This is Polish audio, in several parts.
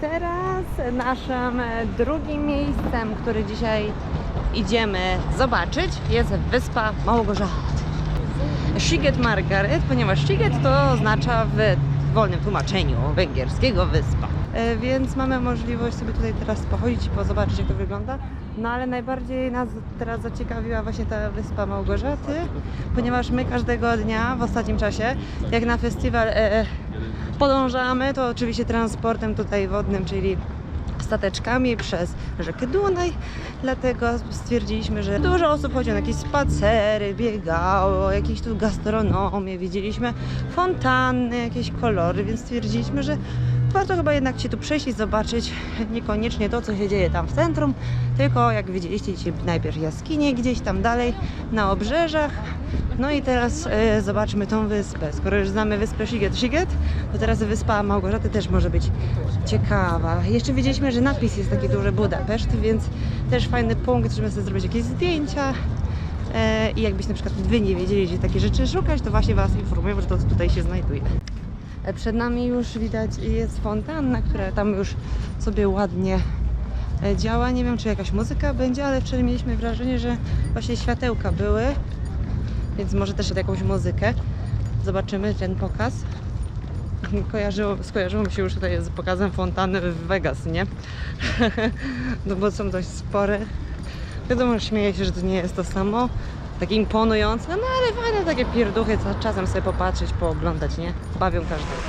teraz naszym e, drugim miejscem, który dzisiaj idziemy zobaczyć, jest wyspa Małgorzaty. Sziget Margaret, ponieważ Sziget to oznacza w wolnym tłumaczeniu węgierskiego wyspa. E, Więc mamy możliwość sobie tutaj teraz pochodzić i pozobaczyć jak to wygląda. No ale najbardziej nas teraz zaciekawiła właśnie ta wyspa Małgorzaty, ponieważ my każdego dnia w ostatnim czasie, jak na festiwal e, podążamy, to oczywiście transportem tutaj wodnym, czyli stateczkami przez rzekę Dunaj. Dlatego stwierdziliśmy, że dużo osób chodzi na jakieś spacery, biegało, jakieś tu gastronomię, widzieliśmy fontanny, jakieś kolory, więc stwierdziliśmy, że warto chyba jednak się tu przejść i zobaczyć niekoniecznie to, co się dzieje tam w centrum, tylko jak widzieliście dzisiaj najpierw jaskinie gdzieś tam dalej na obrzeżach. No i teraz e, zobaczmy tą wyspę. Skoro już znamy wyspę Sziget, to teraz wyspa Małgorzaty też może być ciekawa. Jeszcze widzieliśmy, że napis jest taki duży Budapeszt, więc też fajny punkt, żeby sobie zrobić jakieś zdjęcia. E, I jakbyście na przykład wy nie wiedzieli, gdzie takie rzeczy szukać, to właśnie Was informuję, że to tutaj się znajduje. Przed nami już widać jest fontanna, która tam już sobie ładnie e, działa. Nie wiem, czy jakaś muzyka będzie, ale wczoraj mieliśmy wrażenie, że właśnie światełka były, więc może też jakąś muzykę. Zobaczymy ten pokaz. Kojarzyło, skojarzyło mi się już tutaj z pokazem fontanny w Vegas, nie? no bo są dość spore. Wiadomo, śmieję się, że to nie jest to samo. Takie imponujące, no ale fajne takie pierduchy, czasem sobie popatrzeć, pooglądać, nie? Bawią każdego.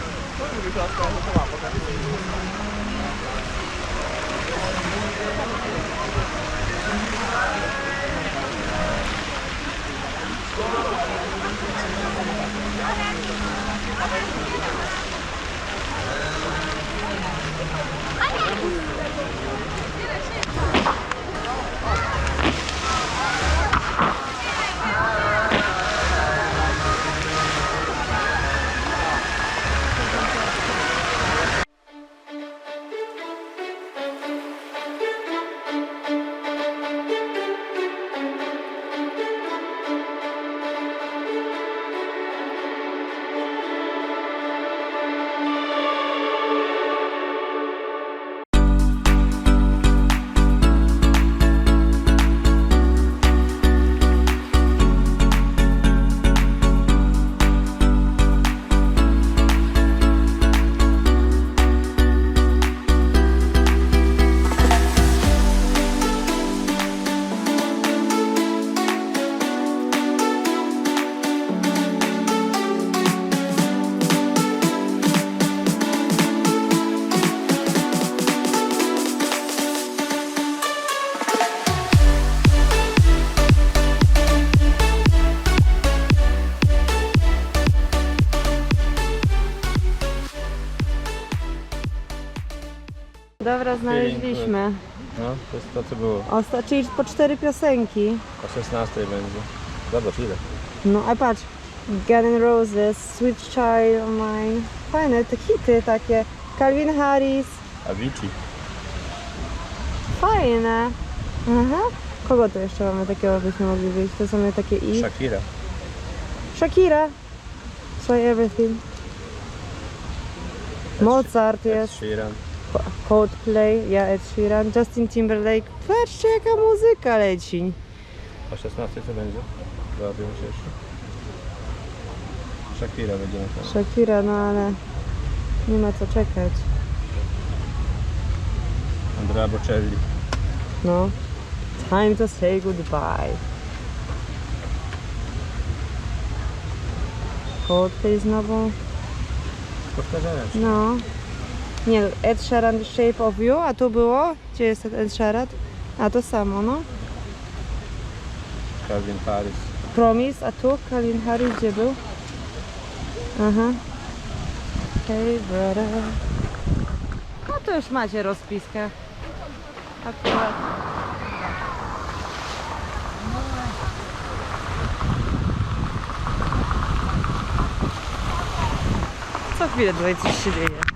Dobra, znaleźliśmy. No, to jest to co było. Osta, czyli po cztery piosenki. O 16 będzie. Zobacz ile. No a patrz, Gun N' Roses, Sweet Child O' Mine. Fajne te hity takie. Calvin Harris. Avicii. Fajne. Aha. Kogo tu jeszcze mamy takiego, byśmy mogli wyjść? To są takie i... Shakira. Shakira. Say Everything. Mozart Ed jest. Sheeran. Coldplay, ja Ed Sheeran, Justin Timberlake. Patrzcie jaka muzyka leci. O 16 co będzie? Zobaczymy się jeszcze. Shakira będzie na pewno. Shakira, no ale nie ma co czekać. Andrea Bocelli. No. Time to say goodbye. Coldplay znowu. Powtarzania. No. Nie, Ed Sheeran Shape of You, a tu było? Gdzie jest Ed Sheeran? A to samo, no. Calvin Harris. Promise, a tu Calvin Harris gdzie był? Aha. Hey brother. No to już macie rozpiskę. Akurat. Co chwilę tutaj coś się dzieje.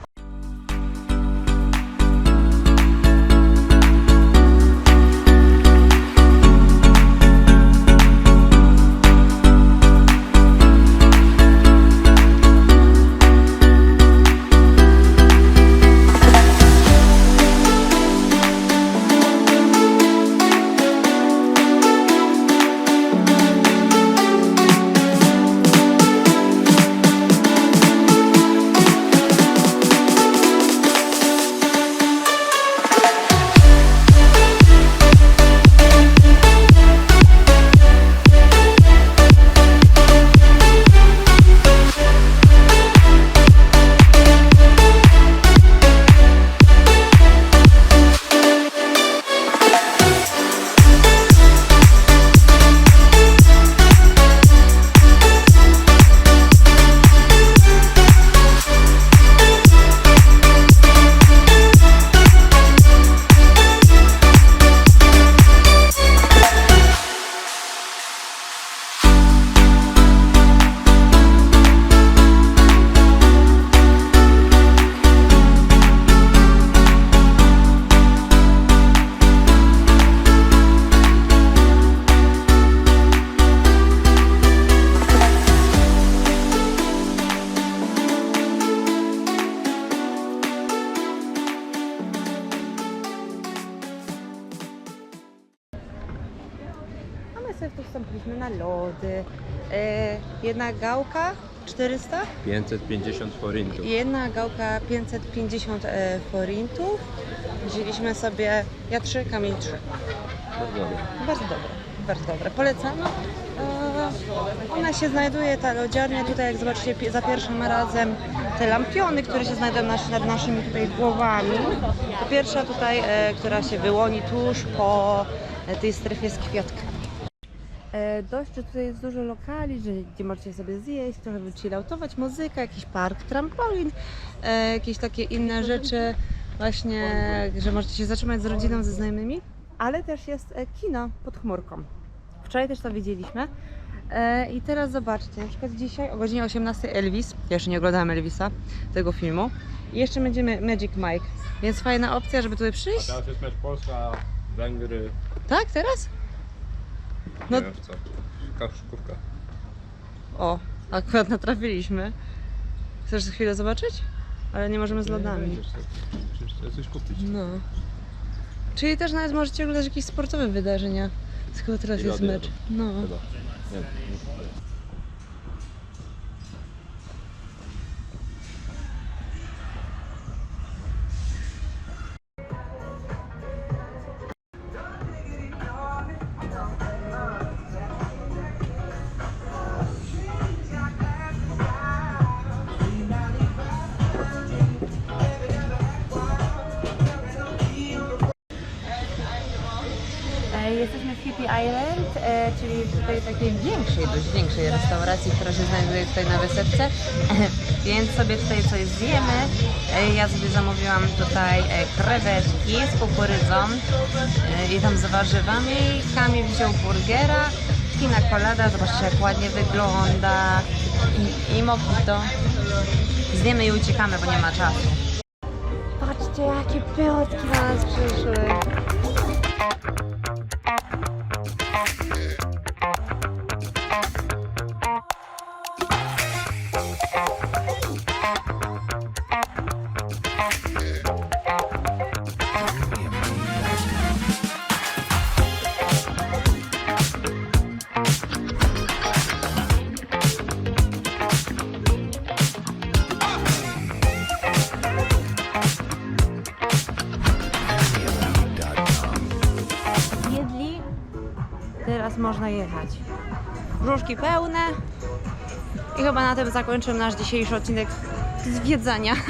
Jedna gałka 400, 550 forintów. jedna gałka 550 e, forintów. Wzięliśmy sobie ja trzy, Kamil trzy. Bardzo dobre. Bardzo dobre, bardzo dobre. Polecamy. E, Ona się znajduje, ta lodziarnia tutaj, jak zobaczycie, za pierwszym razem te lampiony, które się znajdują nas, nad naszymi tutaj głowami. To pierwsza tutaj, e, która się wyłoni tuż po e, tej strefie z kwiatkami. E, dość, że tutaj jest dużo lokali, że, gdzie możecie sobie zjeść, trochę wychillautować, muzyka, jakiś park, trampolin, e, jakieś takie inne rzeczy, właśnie, że możecie się zatrzymać z rodziną, ze znajomymi, ale też jest e, kino pod chmurką. Wczoraj też to widzieliśmy. I teraz zobaczcie, na przykład dzisiaj o godzinie 18 Elvis, ja jeszcze nie oglądałam Elvisa, tego filmu, i jeszcze będziemy Magic Mike, więc fajna opcja, żeby tutaj A przyjść. teraz jest mecz Polska, Węgry, Tak, teraz? No- nie wiem w co. O, akurat natrafiliśmy. Chcesz chwilę zobaczyć? Ale nie możemy z lodami. Przecież chcę coś kupić. No. Czyli też nawet możecie oglądać jakieś sportowe wydarzenia. Tylko teraz I jest lody mecz. jadą. No. Chyba. Nie wiem. Tutaj takiej większej, dość większej restauracji, która się znajduje tutaj na wysepce. Więc sobie tutaj coś zjemy. Ja sobie zamówiłam tutaj e, krewetki z kukurydzą e, i tam z warzywami. Kamil wziął burgera, pina colada, zobaczcie jak ładnie wygląda. I, i mojito. Zjemy i uciekamy, bo nie ma czasu. Patrzcie, jakie pyłotki na nas przyszły. Można jechać. Brzuszki pełne i chyba na tym zakończymy nasz dzisiejszy odcinek zwiedzania.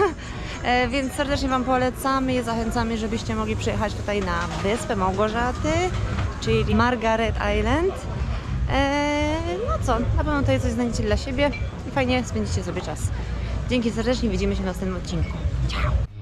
E, Więc serdecznie Wam polecamy i zachęcamy, żebyście mogli przyjechać tutaj na Wyspę Małgorzaty, czyli Margaret Island. E, No co, na pewno tutaj coś znajdziecie dla siebie i fajnie spędzicie sobie czas. Dzięki serdecznie, widzimy się w następnym odcinku. Ciao!